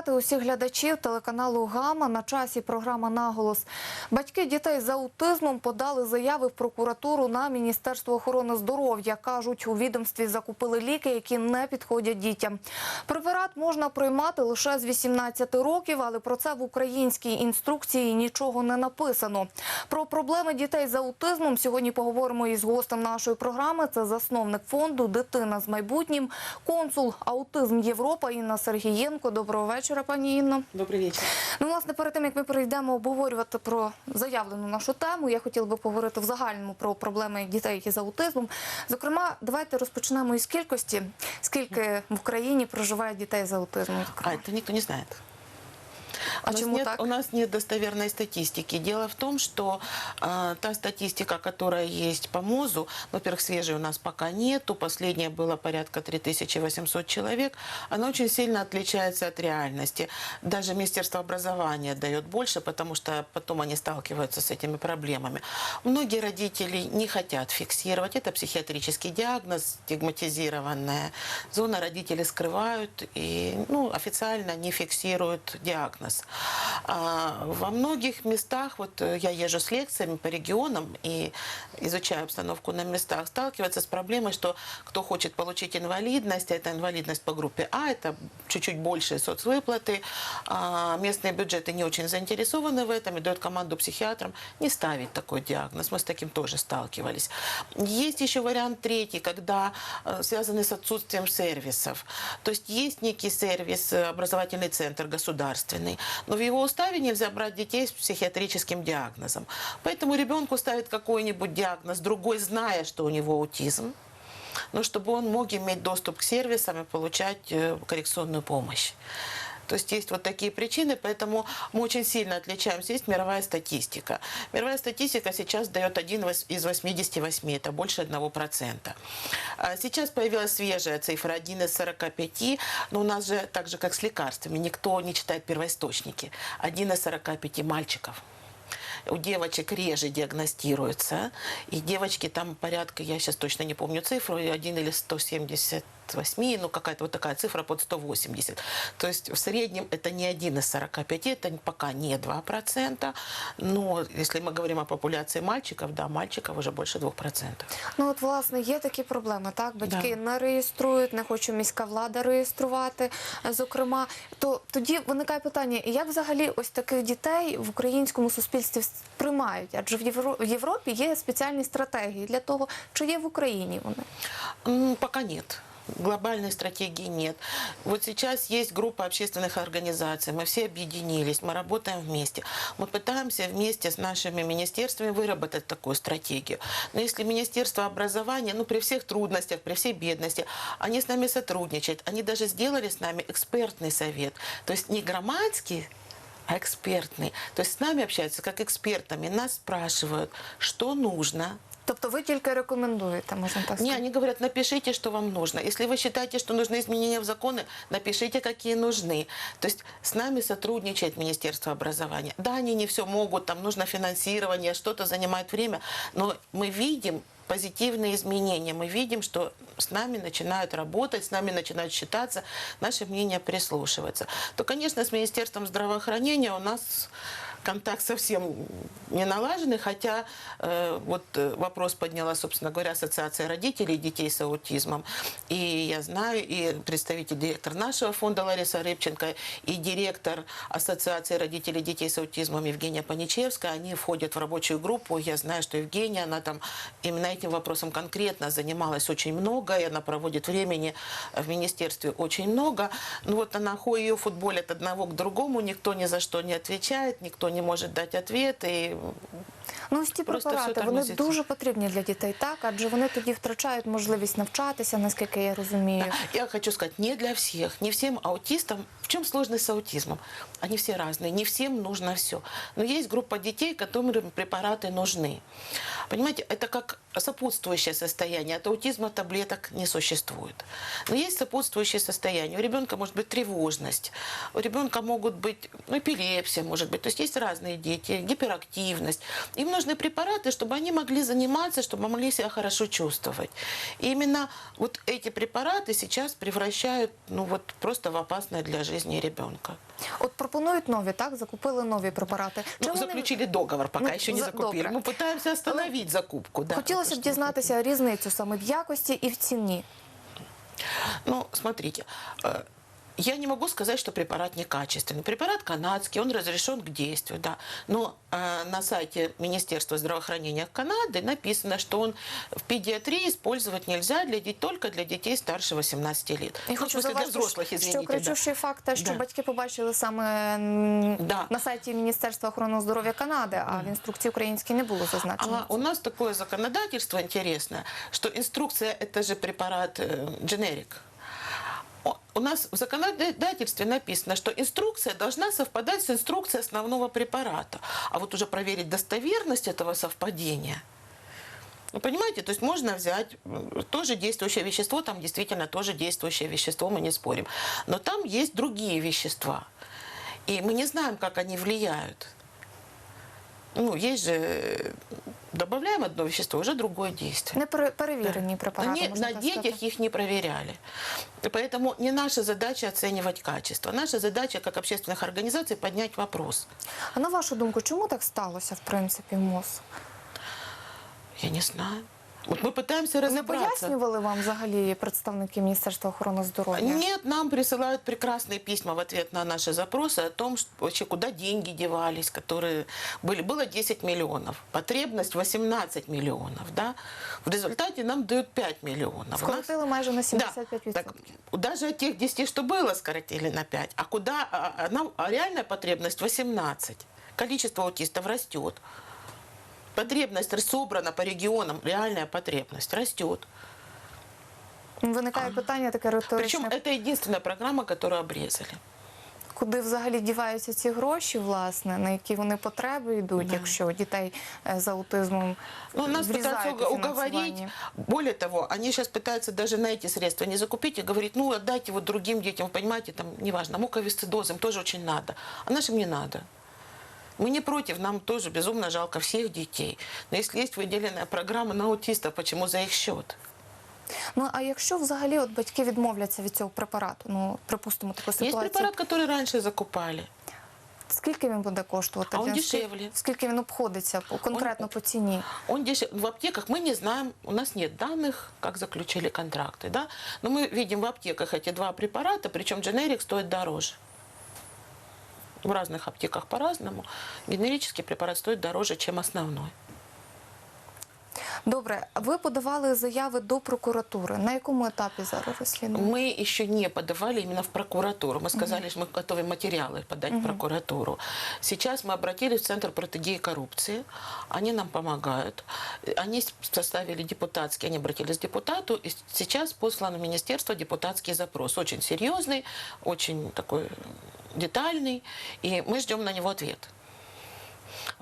вітати усіх глядачів телеканалу Гама на часі. Програма Наголос. Батьки дітей з аутизмом подали заяви в прокуратуру на Міністерство охорони здоров'я. кажуть, у відомстві закупили ліки, які не підходять дітям. Препарат можна приймати лише з 18 років, але про це в українській інструкції нічого не написано. Про проблеми дітей з аутизмом сьогодні поговоримо із гостем нашої програми. Це засновник фонду Дитина з майбутнім, консул аутизм Європа Інна Сергієнко. Доброго вечора, пані Інно. Добрый вечер. Ну, власне, перед тим як ми перейдемо обговорювати про заявлену нашу тему, я хотіла би поговорити в загальному про проблеми дітей, із аутизмом. Зокрема, давайте розпочнемо із кількості. Скільки в Україні проживає дітей з аутизмом? А, це ніхто не знает. А у, чему нет, так? у нас нет достоверной статистики. Дело в том, что э, та статистика, которая есть по МОЗу, во-первых, свежей у нас пока нету, последняя была порядка 3800 человек, она очень сильно отличается от реальности. Даже Министерство образования дает больше, потому что потом они сталкиваются с этими проблемами. Многие родители не хотят фиксировать. Это психиатрический диагноз, стигматизированная зона. Родители скрывают и ну, официально не фиксируют диагноз. А во многих местах, вот э, я езжу с лекциями по регионам и изучаю обстановку на местах, сталкиваются с проблемой, что кто хочет получить инвалидность, а это инвалидность по группе А, это чуть-чуть большие соцвыплаты, а местные бюджеты не очень заинтересованы в этом и дают команду психиатрам не ставить такой диагноз. Мы с таким тоже сталкивались. Есть еще вариант третий, когда э, связанный с отсутствием сервисов. То есть есть некий сервис, э, образовательный центр государственный, но в его уставе нельзя брать детей с психиатрическим диагнозом. Поэтому ребенку ставят какой-нибудь диагноз, другой, зная, что у него аутизм, но чтобы он мог иметь доступ к сервисам и получать э, коррекционную помощь. То есть есть вот такие причины, поэтому мы очень сильно отличаемся. Есть мировая статистика. Мировая статистика сейчас дает 1 вос- из 88, это больше 1%. А Сейчас появилась свежая цифра 1 из 45, но у нас же так же, как с лекарствами, никто не читает первоисточники. 1 из 45 мальчиков у девочек реже диагностируется. И девочки там порядка, я сейчас точно не помню цифру, 1 или 178, ну какая-то вот такая цифра под 180. То есть в среднем это не 1 из 45, это пока не 2%. Но если мы говорим о популяции мальчиков, да, мальчиков уже больше 2%. Ну от власне є такі проблеми. Так, батьки Да. не реєструють, не хоче міська влада реєструвати. е, Зокрема, то тоді виникає питання: як взагалі ось таких дітей в українському суспільстві сприймають? Адже в Євро- в Європі є спеціальні стратегії для того, чи є в Україні вони. М, Пока нет. Глобальной стратегии нет. Вот сейчас есть группа общественных организаций, мы все объединились, мы работаем вместе. Мы пытаемся вместе с нашими министерствами выработать такую стратегию. Но если Министерство образования, ну при всех трудностях, при всей бедности, они с нами сотрудничают, они даже сделали с нами экспертный совет. То есть не громадский, а экспертный. То есть с нами общаются как экспертами, нас спрашивают, что нужно, Тобто ви тільки рекомендуєте, можна так не, сказати? они говорят, напишите, что вам нужно. Если вы считаете, что нужны изменения в законы, напишите, какие нужны. То есть с нами сотрудничает Министерство образования. Да, они не все могут, там нужно финансирование, что-то занимает время, но мы видим позитивные изменения. Мы видим, что с нами начинают работать, с нами начинают считаться, наше мнение прислушиваться. То, конечно, с Министерством здравоохранения у нас контакт совсем не налаженный, хотя э, вот э, вопрос подняла, собственно говоря, Ассоциация родителей детей с аутизмом. И я знаю, и представитель директор нашего фонда Лариса Рыбченко, и директор Ассоциации родителей детей с аутизмом Евгения Паничевская, они входят в рабочую группу. Я знаю, что Евгения, она там именно этим вопросом конкретно занималась очень много, и она проводит времени в министерстве очень много. Ну вот она ее футболит одного к другому, никто ни за что не отвечает, никто не может дать ответ, и Ну, ось ті Просто препарати все вони тормозиться. дуже потрібні для дітей, так адже вони тоді втрачають можливість навчатися, наскільки я розумію. Я хочу сказать, не для всех, не всем аутистам. В чем сложность с аутизмом? Они все разные, не всем нужно все. Но есть группа детей, которым препараты нужны. Понимаете, это как сопутствующее состояние. От аутизма таблеток не существует. Но есть сопутствующее состояние. У ребенка может быть тревожность, у ребенка могут быть ну, эпилепсия, может быть. То есть есть разные дети, гиперактивность. Им нужны препараты, чтобы они могли заниматься, чтобы могли себя хорошо чувствовать. И именно вот эти препараты сейчас превращают ну, вот, просто в опасное для жизни ребенка. От пропонують нові, так? Закупили нові препарати. Ну, Чи вони- заключили договор, пока Ну, еще не за- закупили. добре. Мы пытаемся остановить закупку. Да, Хотілося б потому что- дізнатися різницю саме в якості і в ціні. Ну, смотрите, э, я не могу сказать, что препарат некачественный. Препарат канадский, он разрешен к действию, да. Но э, на сайте Министерства здравоохранения Канады написано, что он в педиатрии использовать нельзя для детей, только для детей старше 18 лет. І Ну, в хочу смысле, для зауважити, взрослых, що извините. да. кричущий факт, те, що Да. батьки побачили саме м, Да. на сайті Міністерства охорони здоров'я Канади, а в інструкції українській не було зазначено. А у нас такое законодательство интересное, что инструкция это же препарат э, дженерик. У нас в законодательстве написано, что инструкция должна совпадать с инструкцией основного препарата. А вот уже проверить достоверность этого совпадения. Вы понимаете, то есть можно взять м, тоже действующее вещество, там действительно тоже действующее вещество, мы не спорим. Но там есть другие вещества. И мы не знаем, как они влияют. Ну, есть же, э, добавляем одно вещество, уже другое действие. Не пере- перевірені препарати. Они можна на так детях сказати. их не проверяли. И Поэтому не наша задача оценивать качество. Наша задача, как общественных организаций, поднять вопрос. А на вашу думку, чому так сталося, в принципі, в МОЗ? Я не знаю. Вот мы пытаемся Не разобраться. пояснювали вам взагалі представники Міністерства охорони здоров'я? Нет, нам присылают прекрасные письма в ответ на наши запросы о том, что вообще куда деньги девались, которые были. Было 10 миллионов, потребность 18 миллионов, да. В результате нам дают 5 миллионов. У нас- Скоротили майже на 75%. Да, так даже от тех 10, что было, скоротили на 5. А куда? А, а нам, а реальная потребность 18. Количество аутистов растет. Потребность собрана по регионам, реальная потребность растет. Виникає питання таке риторичне. Причем это единственная программа, которую обрезали. Куди взагалі діваються ці гроші, власне, на які вони потреби йдуть, Да. якщо дітей е, з аутизмом Ну, нас врізають пытаются у уг- уговорить. фінансуванні? Более того, они сейчас пытаются даже на эти средства не закупить и говорить, ну, отдайте вот другим детям, вы понимаете, там, неважно, муковисцидоз им тоже очень надо. А нашим не надо. Мы не против, нам тоже безумно жалко всех детей. Но если есть выделенная программа на аутистов, почему за их счет? Ну а якщо взагалі от батьки відмовляться від цього препарату, ну припустимо таку Есть ситуацію, препарат, который раньше закупали. скільки він буде коштувати? А він Він скільки- дешевле. Скільки він обходиться по- конкретно по ціні? Он дешев... В аптеках мы не знаем, у нас нет данных, как заключили контракты, да? Но мы видим в аптеках эти два препарата, причем дженерик стоит дороже. В разных аптеках по-разному. Генерический препарат стоит дороже, чем основной. Добре, ви подавали заяви до прокуратури. На якому етапі зараз розслідування? Мы еще не подавали именно в прокуратуру. Мы сказали, что мы готовим материалы подать в прокуратуру. Сейчас мы обратились в Центр протидии коррупции. Они нам помогают. Они составили депутатский, они обратились к депутату. И сейчас послан в министерство депутатский запрос. Очень серьезный, очень такой детальный. И мы ждем на него ответ.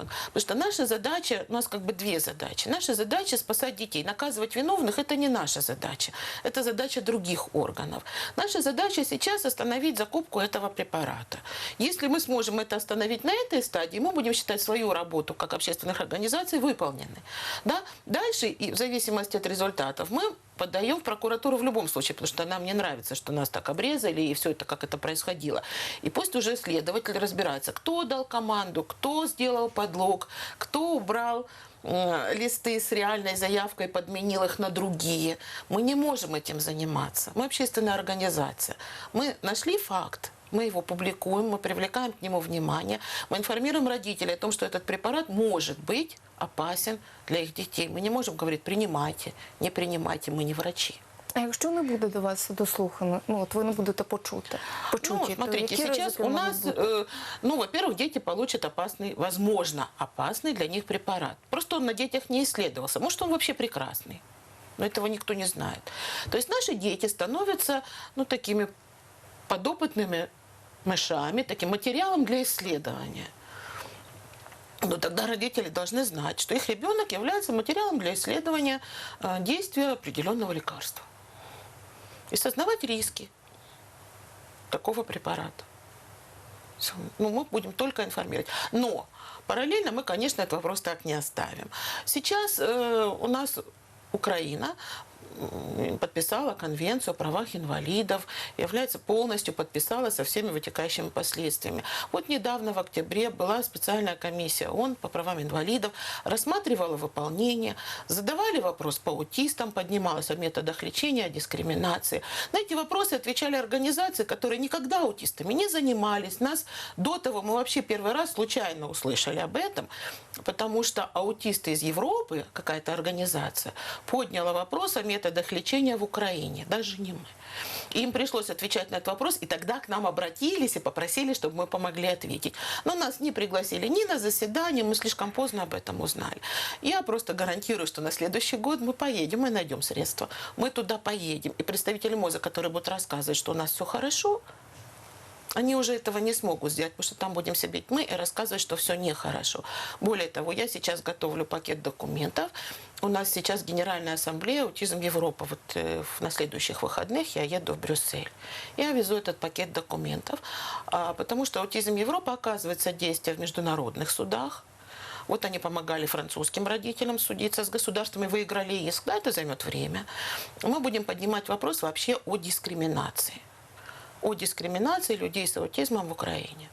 Потому что наша задача, у нас как бы две задачи. Наша задача спасать детей. Наказывать виновных – это не наша задача. Это задача других органов. Наша задача сейчас остановить закупку этого препарата. Если мы сможем это остановить на этой стадии, мы будем считать свою работу как общественных организаций выполненной. Да? Дальше, и в зависимости от результатов, мы подаем в прокуратуру в любом случае, потому что нам не нравится, что нас так обрезали и все это, как это происходило. И пусть уже следователь разбирается, кто дал команду, кто сделал подлог, кто убрал э, листы с реальной заявкой, подменил их на другие. Мы не можем этим заниматься. Мы общественная организация. Мы нашли факт, мы его публикуем, мы привлекаем к нему внимание, мы информируем родителей о том, что этот препарат может быть опасен для их детей. Мы не можем говорить, принимайте, не принимайте, мы не врачи. А якщо не буде до вас дослухано, ну от ви не будете почути, почуті, Ну, то смотрите, які сейчас у нас, э, ну, во-первых, дети получат опасный, возможно, опасный для них препарат. Просто он на детях не исследовался. Может, он вообще прекрасный. Но этого никто не знает. То есть наши дети становятся, ну, такими подопытными мышами, таким материалом для исследования. Но тогда родители должны знать, что их ребенок является материалом для исследования э, действия определенного лекарства. И сознавать риски такого препарата. Ну, мы будем только информировать. Но параллельно мы, конечно, этот вопрос так не оставим. Сейчас э, у нас Украина подписала конвенцию о правах инвалидов, является полностью подписала со всеми вытекающими последствиями. Вот недавно в октябре была специальная комиссия ООН по правам инвалидов, рассматривала выполнение, задавали вопрос по аутистам, поднималась о методах лечения, о дискриминации. На эти вопросы отвечали организации, которые никогда аутистами не занимались. Нас до того мы вообще первый раз случайно услышали об этом, потому что аутисты из Европы, какая-то организация, подняла вопрос о методах лечения в Украине, даже не мы. Им пришлось отвечать на этот вопрос, и тогда к нам обратились и попросили, чтобы мы помогли ответить. Но нас не пригласили ни на заседание, мы слишком поздно об этом узнали. Я просто гарантирую, что на следующий год мы поедем и найдем средства. Мы туда поедем. И представители МОЗа, которые будут рассказывать, что у нас все хорошо, они уже этого не смогут сделать, потому что там будем сидеть мы и рассказывать, что все нехорошо. Более того, я сейчас готовлю пакет документов. У нас сейчас Генеральная ассамблея «Аутизм Европа». Вот э, на следующих выходных я еду в Брюссель. Я везу этот пакет документов, а, потому что «Аутизм Европа» оказывается действие в международных судах. Вот они помогали французским родителям судиться с государствами, выиграли иск. Да, это займет время. Мы будем поднимать вопрос вообще о дискриминации о дискриминации людей с аутизмом в Украине.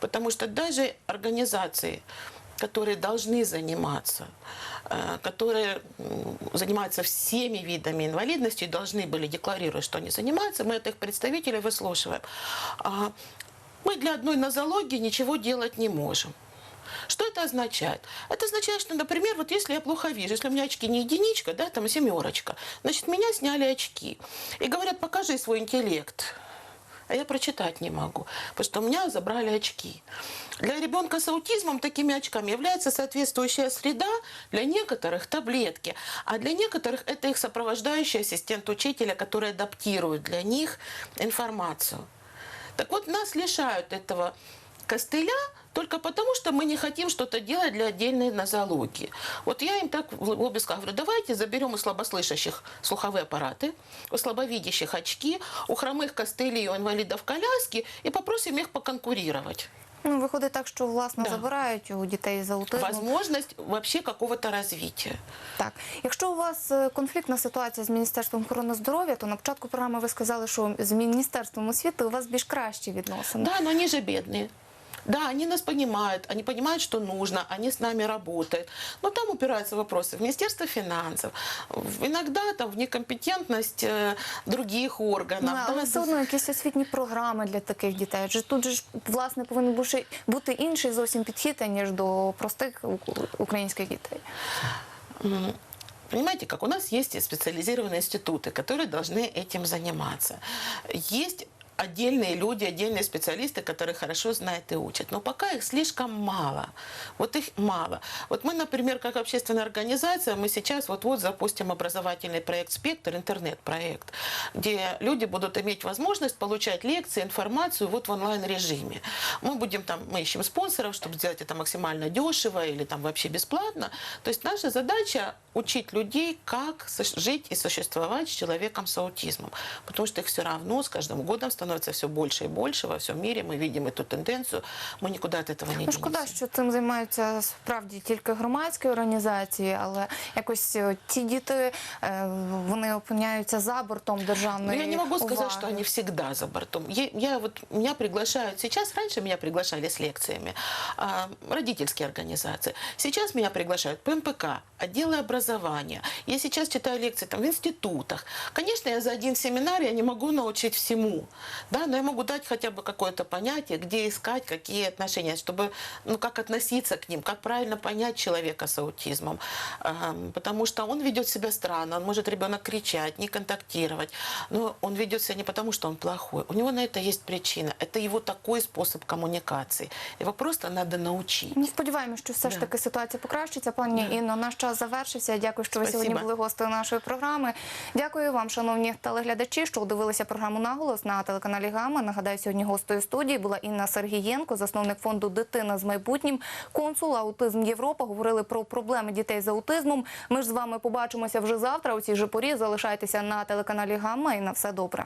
Потому что даже организации, которые должны заниматься, э, которые занимаются всеми видами инвалидности, должны были декларировать, что они занимаются, мы от их представителей выслушиваем. А Мы для одной нозологии ничего делать не можем. Что это означает? Это означает, что, например, вот если я плохо вижу, если у меня очки не единичка, да, там семерочка, значит, меня сняли очки. И говорят, покажи свой интеллект. А я прочитать не могу, потому что у меня забрали очки. Для ребенка с аутизмом такими очками является соответствующая среда, для некоторых таблетки, а для некоторых это их сопровождающий ассистент учителя, который адаптирует для них информацию. Так вот, нас лишают этого костыля только потому, что мы не хотим что-то делать для отдельной нозологии. Вот я им так в обе сказала, говорю, давайте заберем у слабослышащих слуховые аппараты, у слабовидящих очки, у хромых костылей, у инвалидов коляски и попросим их поконкурировать. Ну, виходить так, що власне Да. забирають у дітей з аутизмом. Возможность вообще какого-то развития. Так, якщо у вас е, конфліктна ситуація з міністерством охорони здоров'я, то на початку програми ви сказали, що з міністерством освіти у вас більш кращі відносини. Да, но они же бедные. Да, они нас понимают, они понимают, что нужно, они с нами работают. Но там упираются вопросы в Министерство финансов, в- иногда там в некомпетентность э, других органов. Ну, але да, все одно якісь освітні програми для таких дітей. Адже тут же ж власне повинен бути- бути інший зовсім підхід, ніж до простих у- українських дітей. М, Понимаете, как у нас есть специализированные институты, которые должны этим заниматься. Есть отдельные люди, отдельные специалисты, которые хорошо знают и учат. Но пока их слишком мало. Вот их мало. Вот мы, например, как общественная организация, мы сейчас вот-вот запустим образовательный проект «Спектр», интернет-проект, где люди будут иметь возможность получать лекции, информацию вот в онлайн-режиме. Мы будем там, мы ищем спонсоров, чтобы сделать это максимально дешево или там вообще бесплатно. То есть наша задача учить людей, как жить и существовать с человеком с аутизмом. Потому что их все равно с каждым годом становится все больше и больше во всем мире. Мы видим эту тенденцию. Мы никуда от этого не Ну, шкода, денемся. що цим займаються справді тільки громадські організації, але якось е, ті діти е, вони опиняються за бортом Но державної Ну, я не могу сказать, уваги. что они всегда за бортом. Я, я вот меня приглашают сейчас, раньше меня приглашали с лекциями а, родительские организации. Сейчас меня приглашают ПМПК, отделы образования. Я сейчас читаю лекции там в институтах. Конечно, я за один семинар я не могу научить всему, да, но я могу дать хотя бы какое-то понятие, где искать, какие отношения, чтобы, ну, как относиться к ним, как правильно понять человека с аутизмом, А, потому что он ведет себя странно, он может ребенок кричать, не контактировать, но он ведет себя не потому, что он плохой, у него на это есть причина, это его такой способ коммуникации, его просто надо научить. Ну, сподіваємося, що все ж Да. таки ситуація покращиться. Пані Інно, наш час завершився. Дякую, що ви Спасибо. сьогодні були гостею нашої програми. Дякую вам, шановні телеглядачі, що дивилися програму наголос на телеканалі Гама. Нагадаю, сьогодні гостею студії була Інна Сергієнко, засновник фонду Дитина з майбутнім, консул аутизм Європа. Говорили про проблеми дітей з аутизмом. Ми ж з вами побачимося вже завтра. У цій же порі залишайтеся на телеканалі Гама і на все добре.